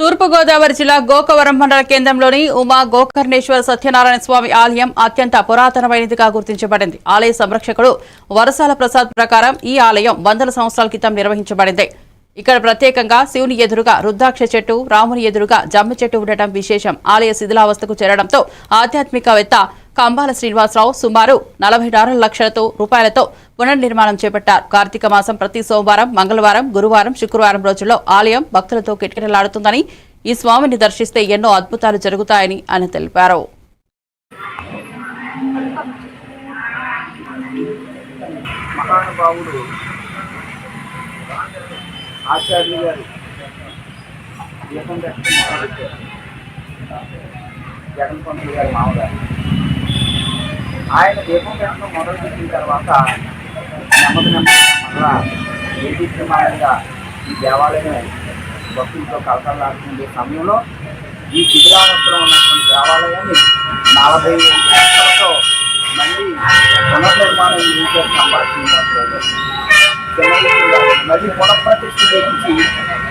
తూర్పుగోదావరి జిల్లా గోకవరం మండల కేంద్రంలోని ఉమా గోకర్ణేశ్వర సత్యనారాయణ స్వామి ఆలయం అత్యంత పురాతనమైనదిగా గుర్తించబడింది. ఆలయ సంరక్షకుడు వరసాల ప్రసాద్ ప్రకారం ఈ ఆలయం వందల సంవత్సరాల క్రితం నిర్వహించబడింది. ఇక్కడ ప్రత్యేకంగా శివుని ఎదురుగా రుద్రాక్ష చెట్టు రాముని ఎదురుగా జమ్మి చెట్టు ఉండటం విశేషం. ఆలయ శిథిలావస్థకు చేరడంతో ఆధ్యాత్మికవేత్త కంబాల శ్రీనివాసరావు సుమారు నలభై ఆరు లక్షలతో రూపాయలతో పునర్నిర్మాణం చేపట్టారు. కార్తీక మాసం ప్రతి సోమవారం మంగళవారం గురువారం శుక్రవారం రోజుల్లో ఆలయం భక్తులతో కిటకిటలాడుతుందని ఈ స్వామిని దర్శిస్తే ఎన్నో అద్భుతాలు జరుగుతాయని ఆయన తెలిపారు. మహానుభావుడు ఆచార్య గారు జగన్ పంతులు మామగారు. ఆయన దీపం పెట్టడం మొదలుపెట్టిన తర్వాత నెమ్మది నెమ్మదిగా మళ్ళా ఈ దేవాలయం భక్తులతో కలకలాడుతుండే సమయంలో ఈ శిథిలావస్థలో ఉన్నటువంటి దేవాలయాన్ని నలభై ఏళ్ళతో మళ్ళీ పునర్నిర్మాణం చేసే సంబాష్ మళ్ళీ పునఃప్రతిష్ఠ చేయించి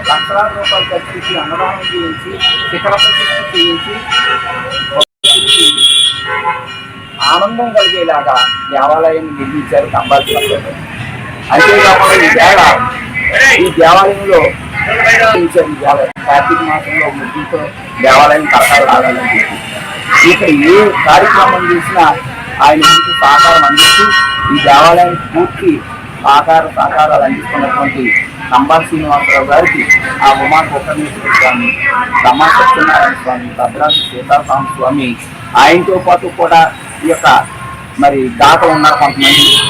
లక్షలాది రూపాయలు ఖర్చు చేసి అన్నదానం చేయించి శిఖర ప్రతిష్ఠ చేయించి ఆనందం కలిగేలాగా దేవాలయం నిర్మించారు కంబాల్సిన అంతేకాకుండా ఈ వేళ ఈ దేవాలయంలో నిర్మించారు దేవాలయం. కార్తీక మాసంలో ముగ్గుతో దేవాలయం కలకాలు రావాలని చెప్పి ఇక్కడ ఏ కార్యక్రమం చేసినా ఆయన ముందు సహకారం అందిస్తూ ఈ దేవాలయం పూర్తి సహకార సహకారాలు అందిస్తున్నటువంటి నంబార్ శ్రీనివాసరావు గారికి ఆ ఉమా గోకర్ణేశ్వర స్వామి రమా సత్యనారాయణ స్వామి భద్రాద్రి సీతారామ స్వామి ఆయనతో పాటు కూడా ఈ యొక్క మరి దాత ఉన్నారు కొంతమంది.